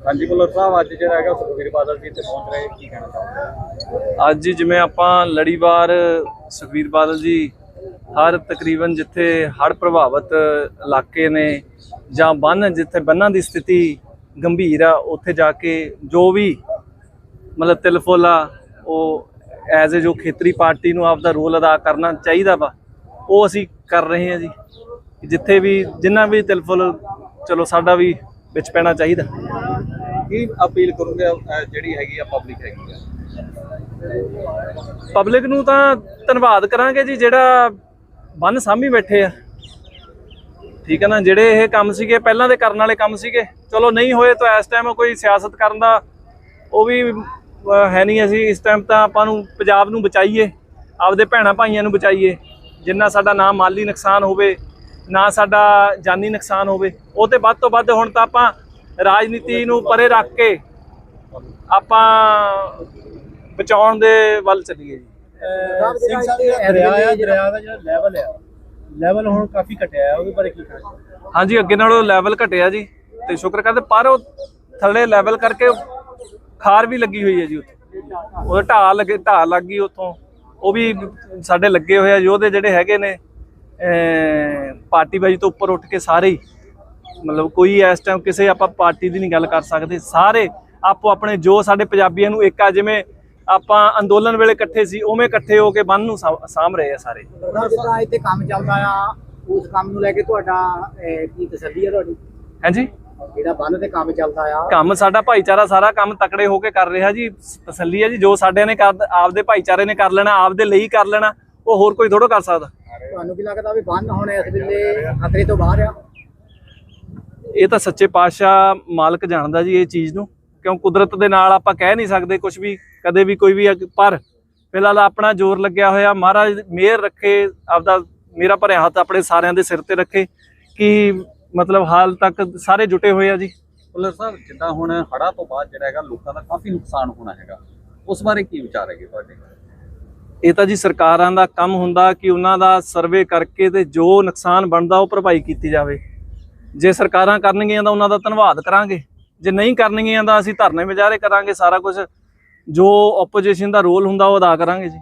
ਹਾਂਜੀ, ਭੁੱਲਰ ਸਾਹਿਬ, ਅੱਜ ਜਿਹੜਾ ਹੈਗਾ, ਸੁਖਬੀਰ ਬਾਦਲ ਜੀ ਇੱਥੇ ਪਹੁੰਚ ਰਹੇ, ਕੀ ਕਹਿਣਾ ਚਾਹੁੰਦੇ ਅੱਜ ਜਿਵੇਂ ਆਪਾਂ ਲੜੀਵਾਰ ਸੁਖਬੀਰ ਬਾਦਲ ਜੀ ਹਰ ਤਕਰੀਬਨ ਜਿੱਥੇ ਹੜ੍ਹ ਪ੍ਰਭਾਵਿਤ ਇਲਾਕੇ ਨੇ ਜਾਂ ਬੰਨ ਜਿੱਥੇ ਬੰਨਾਂ ਦੀ ਸਥਿਤੀ ਗੰਭੀਰ ਆ, ਉੱਥੇ ਜਾ ਕੇ ਜੋ ਵੀ ਮਤਲਬ ਤਿਲਫੁਲ ਆ, ਉਹ ਐਜ਼ ਏ ਜੋ ਖੇਤਰੀ ਪਾਰਟੀ ਨੂੰ ਆਪਦਾ ਰੋਲ ਅਦਾ ਕਰਨਾ ਚਾਹੀਦਾ ਵਾ, ਉਹ ਅਸੀਂ ਕਰ ਰਹੇ ਹਾਂ ਜੀ। ਜਿੱਥੇ ਵੀ ਜਿੰਨਾ ਵੀ ਤਿਲਫੁਲ ਚਲੋ ਸਾਡਾ ਵੀ ਵਿੱਚ ਪੈਣਾ ਚਾਹੀਦਾ। ਕੀ ਅਪੀਲ ਕਰੋਗੇ ਅਹ ਜਿਹੜੀ ਹੈਗੀ ਆ ਪਬਲਿਕ ਹੈਗੀ ਆ? ਪਬਲਿਕ ਨੂੰ ਤਾਂ ਧੰਨਵਾਦ ਕਰਾਂਗੇ ਜੀ ਜਿਹੜਾ ਬੰਨ ਸਾਂਭੀ ਬੈਠੇ ਆ। ਠੀਕ ਹੈ ਨਾ ਜਿਹੜੇ ਇਹ ਕੰਮ ਸੀਗੇ ਪਹਿਲਾਂ ਦੇ ਕਰਨ ਵਾਲੇ ਕੰਮ ਸੀਗੇ। ਚਲੋ ਨਹੀਂ ਹੋਏ ਤਾਂ ਇਸ ਟਾਈਮ ਕੋਈ ਸਿਆਸਤ ਕਰਨ ਦਾ ਉਹ ਵੀ ਅਹ, ਹੈ ਨਹੀਂ ਅਸੀਂ। ਇਸ ਟਾਈਮ ਤਾਂ ਆਪਾਂ ਨੂੰ ਪੰਜਾਬ ਨੂੰ ਬਚਾਈਏ ਆਪਦੇ ਭੈਣਾਂ ਭਾਈਆਂ ਨੂੰ ਬਚਾਈਏ। ਜਿੰਨਾ ਸਾਡਾ ਨਾ ਮਾਲੀ ਨੁਕਸਾਨ ਹੋਵੇ ਨਾ ਸਾਡਾ ਜਾਨੀ ਨੁਕਸਾਨ ਹੋਵੇ ਉਹ ਤੇ ਵੱਧ ਤੋਂ ਵੱਧ ਹੁਣ ਤਾਂ ਆਪਾਂ ਰਾਜਨੀਤੀ ਨੂੰ ਪਰੇ ਰੱਖ ਕੇ ਆਪਾਂ ਬਚਾਉਣ ਦੇ ਵੱਲ ਚੱਲੀਏ ਜੀ। ਸਿੰਘ ਸਾਹਿਬ ਜਿਹੜਾ ਦਰਿਆ ਆ ਦਰਿਆ ਦਾ ਜਿਹੜਾ ਲੈਵਲ ਆ ਲੈਵਲ ਹੁਣ ਕਾਫੀ ਘਟਿਆ ਆ ਉਹਦੇ ਬਾਰੇ ਕੀ ਕਹਿਣਾ ਹਾਂਜੀ ਅੱਗੇ ਨਾਲੋਂ ਲੈਵਲ ਘਟਿਆ ਜੀ ਤੇ ਸ਼ੁਕਰ ਕਰਦੇ ਪਰ ਉਹ ਥੱਲੇ ਲੈਵਲ ਕਰਕੇ ਖਾਰ ਵੀ ਲੱਗੀ ਹੋਈ ਹੈ ਜੀ ਉੱਥੇ। ਉਹ ਢਾਹ ਲੱਗੇ ਢਾਹ ਲੱਗ ਗਈ ਉੱਥੋਂ। ਉਹ ਵੀ ਸਾਡੇ ਲੱਗੇ ਹੋਏ ਆ ਯੋਧੇ ਜਿਹੜੇ ਹੈਗੇ ਨੇ ਪਾਰਟੀ ਬਾਜੀ ਤੋਂ ਉੱਪਰ ਉੱਠ ਕੇ ਸਾਰੇ ਹੀ। ਮਤਲਬ ਕੋਈ ਇਸ ਟਾਈਮ ਕਿਸੇ ਆਪਾਂ ਪਾਰਟੀ ਦੀ ਨਹੀਂ ਗੱਲ ਕਰ ਸਕਦੇ। ਸਾਰੇ ਆਪੋ ਆਪਣੇ ਜੋ ਸਾਡੇ ਪੰਜਾਬੀਆਂ ਨੂੰ ਇੱਕ ਆ ਜਿਵੇਂ ਆਪਾਂ ਅੰਦੋਲਨ ਵੇਲੇ ਇਕੱਠੇ ਸੀ ਉਵੇਂ ਇਕੱਠੇ ਹੋ ਕੇ ਬੰਨ ਨੂੰ ਸਾਂਭ ਰਹੇ ਆ ਸਾਰੇ। ਸਰ ਜਿੱਦਾਂ ਇੱਥੇ ਕੰਮ ਚੱਲਦਾ ਆ ਉਸ ਕੰਮ ਨੂੰ ਲੈ ਕੇ ਤੁਹਾਡਾ ਅਹ, ਕੀ ਤਸੱਲੀ ਹੈ ਤੁਹਾਡੀ? ਹਾਂਜੀ? ਜਿਹੜਾ ਬੰਨ ਤੇ ਕੰਮ ਚੱਲਦਾ ਆ। ਕੰਮ ਸਾਡਾ ਭਾਈਚਾਰਾ ਸਾਰਾ ਕੰਮ ਤਕੜੇ ਹੋ ਕੇ ਕਰ ਰਿਹਾ ਜੀ। ਤਸੱਲੀ ਹੈ ਜੀ ਜੋ ਸਾਡੇ ਨੇ ਕਰ ਆਪਦੇ ਭਾਈਚਾਰੇ ਨੇ ਕਰ ਲੈਣਾ ਆਪਦੇ ਲਈ ਕਰ ਲੈਣਾ ਉਹ ਹੋਰ ਕੋਈ ਥੋੜੋ ਕਰ ਸਕਦਾ। ਤੁਹਾਨੂੰ ਕੀ ਲੱਗਦਾ ਵੀ ਬੰਨ ਹੁਣ ਇਸ ਵੇਲੇ ਖਤਰੇ ਤੋਂ ਬਾਹਰ ਆ? ਇਹ ਤਾਂ ਸੱਚੇ ਪਾਤਸ਼ਾਹ ਮਾਲਕ ਜਾਣਦਾ ਜੀ ਇਹ ਚੀਜ਼ ਨੂੰ। ਕਿਉਂ ਕੁਦਰਤ ਦੇ ਨਾਲ ਆਪਾਂ ਕਹਿ ਨਹੀਂ ਸਕਦੇ ਕੁਝ ਵੀ ਕਦੇ ਵੀ ਕੋਈ ਵੀ ਪਰ ਫਿਲਹਾਲ ਆਪਣਾ ਜ਼ੋਰ ਲੱਗਿਆ ਹੋਇਆ। ਮਹਾਰਾਜ ਮਿਹਰ ਰੱਖੇ ਆਪਦਾ ਮੇਰਾ ਭਰਿਆ ਹੱਥ ਆਪਣੇ ਸਾਰਿਆਂ ਦੇ ਸਿਰ ਤੇ ਰੱਖੇ ਕਿ ਮਤਲਬ ਹਾਲ ਤੱਕ ਸਾਰੇ ਜੁਟੇ ਹੋਏ ਆ ਜੀ। ਭੁੱਲਰ ਸਾਹਿਬ ਜਿੱਦਾਂ ਹੁਣ ਹੜ੍ਹਾਂ ਤੋਂ ਬਾਅਦ ਜਿਹੜਾ ਹੈਗਾ ਲੋਕਾਂ ਦਾ ਕਾਫੀ ਨੁਕਸਾਨ ਹੋਣਾ ਹੈਗਾ। ਉਸ ਬਾਰੇ ਕੀ ਵਿਚਾਰ ਹੈਗੇ ਤੁਹਾਡੇ? ਇਹ ਤਾਂ ਜੀ ਸਰਕਾਰਾਂ ਦਾ ਕੰਮ ਹੁੰਦਾ ਕਿ ਉਹਨਾਂ ਦਾ ਸਰਵੇ ਕਰਕੇ ਤੇ ਜੋ ਨੁਕਸਾਨ ਬਣਦਾ ਉਹ ਭਰਪਾਈ ਕੀਤੀ ਜਾਵੇ। ਜੇ ਸਰਕਾਰਾਂ ਕਰਨਗੀਆਂ ਤਾਂ ਉਹਨਾਂ ਦਾ ਧੰਨਵਾਦ ਕਰਾਂਗੇ। ਜੇ ਨਹੀਂ ਕਰਨਗੀਆਂ ਤਾਂ ਅਸੀਂ ਧਰਨੇ ਮੁਜ਼ਾਹਰੇ ਕਰਾਂਗੇ, ਸਾਰਾ ਕੁਝ। ਜੋ ਆਪੋਜੀਸ਼ਨ ਦਾ ਰੋਲ ਹੁੰਦਾ ਉਹ ਅਦਾ ਕਰਾਂਗੇ ਜੀ।